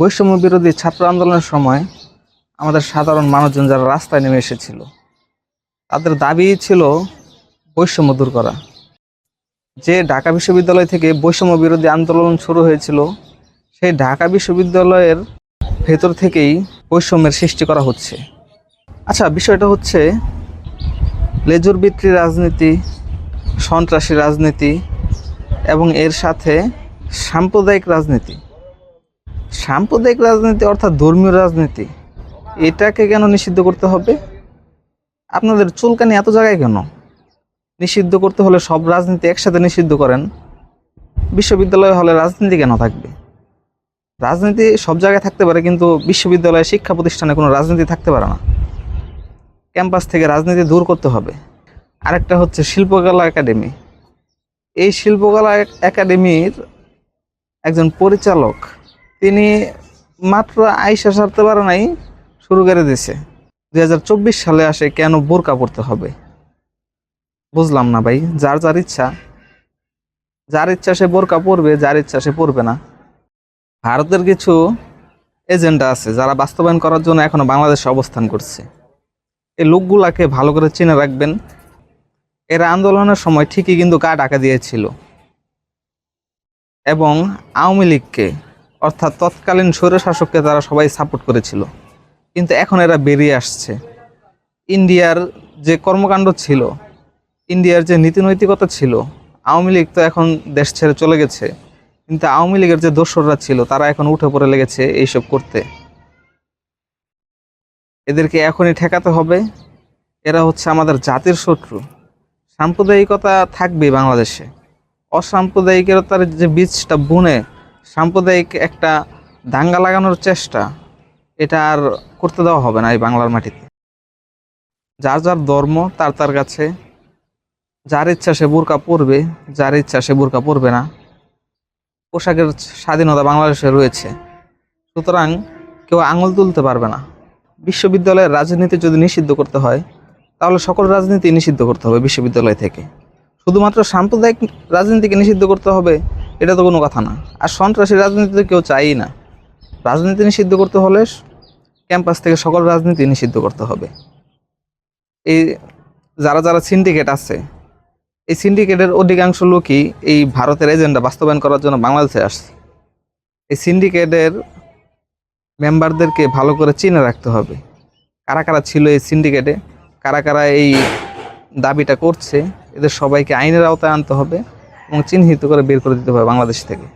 বৈষম্য বিরোধী ছাত্র আন্দোলনের সময় আমাদের সাধারণ মানুষজন যারা রাস্তায় নেমে এসেছিল, তাদের দাবি ছিল বৈষম্য দূর করা। যে ঢাকা বিশ্ববিদ্যালয় থেকে বৈষম্য বিরোধী আন্দোলন শুরু হয়েছিল, সেই ঢাকা বিশ্ববিদ্যালয়ের ভেতর থেকেই বৈষম্যের সৃষ্টি করা হচ্ছে। আচ্ছা বিষয়টা হচ্ছে লেজুর বিক্রি রাজনীতি, সন্ত্রাসী রাজনীতি এবং এর সাথে সাম্প্রদায়িক রাজনীতি। সাম্প্রদায়িক রাজনীতি অর্থাৎ ধর্মীয় রাজনীতি, এটাকে কেন নিষিদ্ধ করতে হবে? আপনাদের চুলকানি এত জায়গায় কেন? নিষিদ্ধ করতে হলে সব রাজনীতি একসাথে নিষিদ্ধ করেন। বিশ্ববিদ্যালয় হলে রাজনীতি কেন থাকবে? রাজনীতি সব জায়গায় থাকতে পারে, কিন্তু বিশ্ববিদ্যালয়ে শিক্ষা প্রতিষ্ঠানে কোনো রাজনীতি থাকতে পারে না। ক্যাম্পাস থেকে রাজনীতি দূর করতে হবে। আরেকটা হচ্ছে শিল্পকলা একাডেমি। এই শিল্পকলা একাডেমির একজন পরিচালক তিনি মাত্র আইসা সারতে পারে নাই, শুরু করে দিয়েছে দু হাজার চব্বিশ সালে আসে কেন বোরকা পড়তে হবে? বুঝলাম না ভাই, যার যার ইচ্ছা। যার ইচ্ছা সে বোরকা পরবে, যার ইচ্ছা সে পরবে না। ভারতের কিছু এজেন্ডা আছে যারা বাস্তবায়ন করার জন্য এখনও বাংলাদেশে অবস্থান করছে। এই লোকগুলাকে ভালো করে চিনে রাখবেন। এরা আন্দোলনের সময় ঠিকই কিন্তু গা ডাকা দিয়েছিল। এবং আওয়ামী লীগকে অর্থাৎ তৎকালীন স্বৈরশাসককে তারা সবাই সাপোর্ট করেছিল। কিন্তু এখন এরা বেরিয়ে আসছে। ইন্ডিয়ার যে কর্মকাণ্ড ছিল, ইন্ডিয়ার যে নীতিনৈতিকতা ছিল, আওয়ামী লীগ তো এখন দেশ ছেড়ে চলে গেছে। কিন্তু আওয়ামী লীগের যে দোসররা ছিল, তারা এখন উঠে পড়ে লেগেছে এইসব করতে। এদেরকে এখনই ঠেকাতে হবে। এরা হচ্ছে আমাদের জাতির শত্রু। সাম্প্রদায়িকতা থাকবে বাংলাদেশে। অসাম্প্রদায়িকতার যে বীজটা বুনে সাম্প্রদায়িক একটা দাঙ্গা লাগানোর চেষ্টা, এটা আর করতে দেওয়া হবে না এই বাংলার মাটিতে। যার যার ধর্ম, তার তার কাছে। যার ইচ্ছা সে বোরকা পরবে, যার ইচ্ছা সে বোরকা পরবে না। পোশাকের স্বাধীনতা বাংলাদেশে রয়েছে। সুতরাং কেউ আঙুল তুলতে পারবে না। বিশ্ববিদ্যালয়ের রাজনীতি যদি নিষিদ্ধ করতে হয়, তাহলে সকল রাজনীতি নিষিদ্ধ করতে হবে বিশ্ববিদ্যালয় থেকে। শুধুমাত্র সাম্প্রদায়িক রাজনীতিকে নিষিদ্ধ করতে হবে এটা তো কোনো কথা না। আর সন্ত্রাসী রাজনীতি তো কেউ চাই না। রাজনীতি নিষিদ্ধ করতে হলে ক্যাম্পাস থেকে সকল রাজনীতি নিষিদ্ধ করতে হবে। এই যারা যারা সিন্ডিকেট আছে, এই সিন্ডিকেটের অধিকাংশ লোকই এই ভারতের এজেন্ডা বাস্তবায়ন করার জন্য বাংলাদেশে আসছে। এই সিন্ডিকেটের মেম্বারদেরকে ভালো করে চিনে রাখতে হবে। কারা কারা ছিল এই সিন্ডিকেটে কারা কারা এই দাবিটা করছে, এদের সবাইকে আইনের আওতায় আনতে হবে। এবং চিহ্নিত করে বের করে দিতে হবে বাংলাদেশ থেকে।